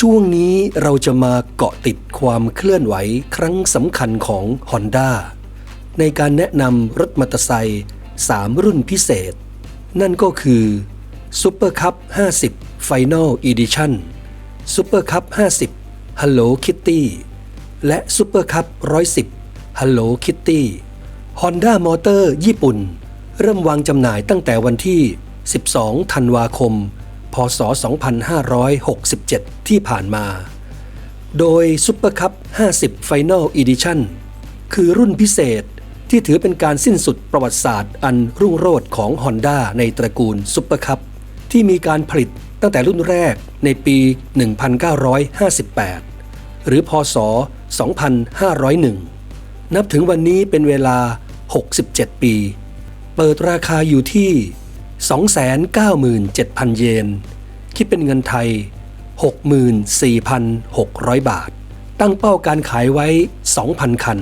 ช่วงนี้เราจะมาเกาะติดความเคลื่อนไหวครั้งสำคัญของ Honda ในการแนะนำรถมอเตอร์ไซค์3 รุ่นพิเศษ นั่นก็คือ Super Cup 50 Final Edition Super Cup 50 Hello Kitty และ Super Cup 110 Hello Kitty Honda Motor ญี่ปุ่น เริ่มวางจำหน่ายตั้งแต่วันที่ 12 ธันวาคม พศ 2567 ที่ผ่านมา โดย Super Cup 50 Final Edition คือรุ่นพิเศษที่ถือเป็นการสิ้นสุดประวัติศาสตร์อันรุ่งโรจน์ของ Honda ในตระกูล Super Cup ที่มีการผลิตตั้งแต่รุ่นแรกในปี 1958 หรือพศ 2501 นับถึงวันนี้เป็นเวลา 67 ปี เปิดราคาอยู่ที่ 297,000 เยน คิดเป็นเงินไทย 64,600 บาท ตั้งเป้าการขายไว้ 2,000 คัน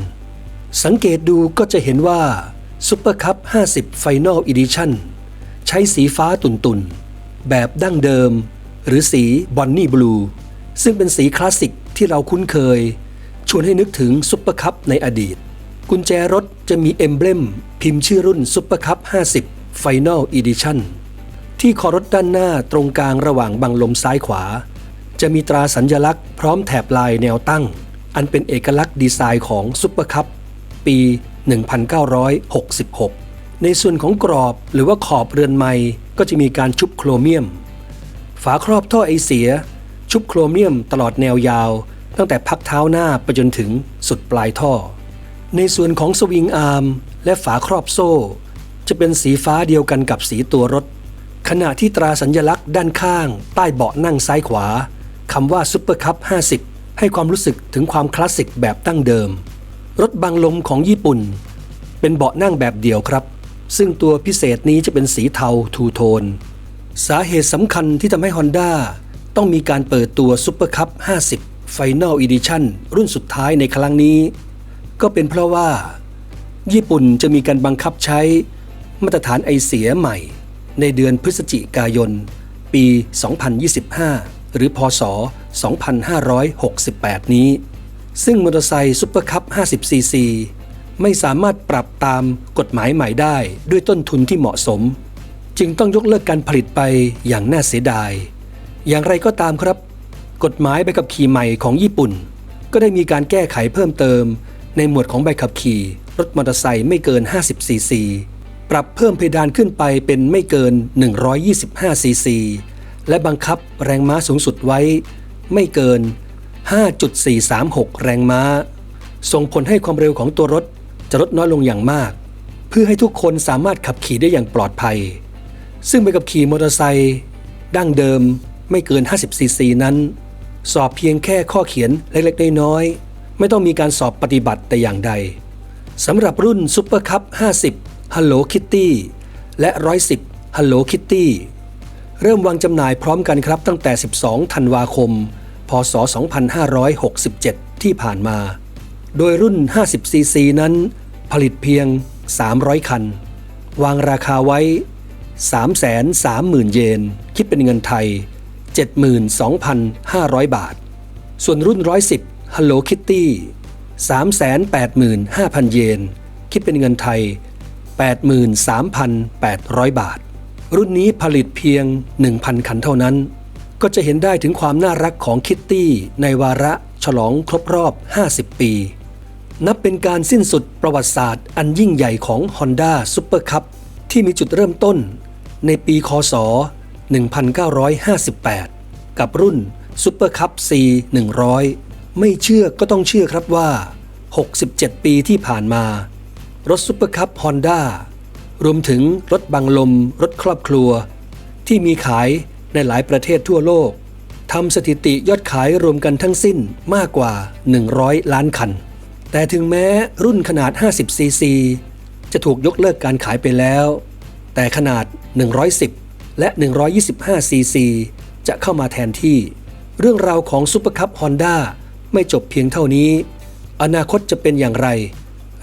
สังเกตดูก็จะเห็นว่า Super Cup 50 Final Edition ใช้สีฟ้าตุ่นๆ แบบดั้งเดิม หรือสีบอนนี่บลูซึ่งเป็นสีคลาสสิกที่เราคุ้นเคย ชวนให้นึกถึงซุปเปอร์คัพในอดีต กุญแจรถจะมีเอมเบลมพิมพ์ชื่อรุ่นซุปเปอร์คัพ50 Final Edition ที่คอรถด้านหน้าตรงกลางระหว่างบังลมซ้ายขวา จะมีตราสัญญลักษณ์พร้อมแถบลายแนวตั้ง อันเป็นเอกลักษณ์ดีไซน์ของซุปเปอร์คัพปี 1966 ในส่วนของกรอบหรือว่าขอบเรือนไม้ก็จะมีการชุบโครเมียม ฝาครอบท่อไอเสีย ชุบโครเมียมตลอดแนวยาว ตั้งแต่พักเท้าหน้าไปจนถึงสุดปลายท่อ ในส่วนของสวิงอาร์มและฝาครอบโซ่ จะเป็นสีฟ้าเดียวกันกับสีตัวรถ ขณะที่ตราสัญญลักษณ์ด้านข้าง ใต้เบาะนั่งซ้ายขวาคำว่าซุปเปอร์คัพ50 ให้ความรู้สึกถึงความคลาสสิกแบบตั้งเดิม รถบังลมของญี่ปุ่น เป็นเบาะนั่งแบบเดียวครับ ซึ่งตัวพิเศษนี้จะเป็นสีเทาทูโทน สาเหตุสำคัญที่ทำให้ Honda ต้องมีการเปิดตัว Super Cup 50 Final Edition รุ่นสุดท้ายในครั้งนี้ ก็เป็นเพราะว่า ญี่ปุ่นจะมีการบังคับใช้มาตรฐานไอเสียใหม่ ในเดือนพฤศจิกายน ปี 2025 หรือพศ 2568 นี้ ซึ่งมอเตอร์ไซค์ซุปเปอร์คัพ 50cc ไม่สามารถปรับตามกฎหมายใหม่ได้ด้วยต้นทุนที่เหมาะสม จึงต้องยกเลิกการผลิตไปอย่างน่าเสียดาย อย่างไรก็ตามครับ กฎหมายใบขับขี่ใหม่ของญี่ปุ่น ก็ได้มีการแก้ไขเพิ่มเติม ในหมวดของใบขับขี่ รถมอเตอร์ไซค์ไม่เกิน 50ซีซี รับเพิ่มเพดานขึ้นไปเป็นไม่เกิน 125 ซีซี และบังคับแรงม้าสูงสุดไว้ ไม่เกิน 5.436 แรงม้า ส่งผลให้ความเร็วของตัวรถจะลดน้อยลงอย่างมาก เพื่อให้ทุกคนสามารถขับขี่ได้อย่างปลอดภัย ซึ่งใบขับขี่มอเตอร์ไซค์ดั้งเดิมไม่เกิน 50 ซีซีนั้น สอบเพียงแค่ข้อเขียนเล็กๆน้อยๆไม่ต้องมีการสอบปฏิบัติแต่อย่างใดสำหรับรุ่น Super Cup 50 Hello Kitty และ 110 Hello Kitty เริ่มวางจำหน่ายพร้อมกันครับตั้งแต่ 12 ธันวาคม พศ 2567 ที่ผ่านมา โดยรุ่น 50cc นั้น ผลิตเพียง 300 คัน วางราคาไว้ 330,000 เยน คิดเป็นเงินไทย 72,500 บาท ส่วนรุ่น 110 Hello Kitty 385,000 เยน คิดเป็นเงินไทย 83,800 บาท รุ่นนี้ผลิตเพียง 1,000 คันเท่านั้น ก็จะเห็นได้ถึงความน่ารักของคิตตี้ในวาระฉลองครบรอบ 50 ปี นับเป็นการสิ้นสุดประวัติศาสตร์อันยิ่งใหญ่ของ Honda Super Cup ที่มีจุดเริ่มต้นในปีคศ 1958 กับรุ่น Super Cup C 100 ไม่เชื่อก็ต้องเชื่อครับว่า 67 ปีที่ผ่านมา รถ Super Cup Honda รวมถึงรถบังลม รถครอบครัว ที่มีขายในหลายประเทศทั่วโลกทำสถิติยอดขายรวมกันทั้งสิ้นมากกว่า 100 ล้านคัน แต่ถึงแม้รุ่นขนาด 50 ซีซี จะถูกยกเลิกการขายไปแล้ว แต่ขนาด 110 และ 125 ซีซี จะเข้ามาแทนที่ เรื่องราวของซุปเปอร์คัพฮอนด้าไม่จบเพียงเท่านี้ อนาคตจะเป็นอย่างไร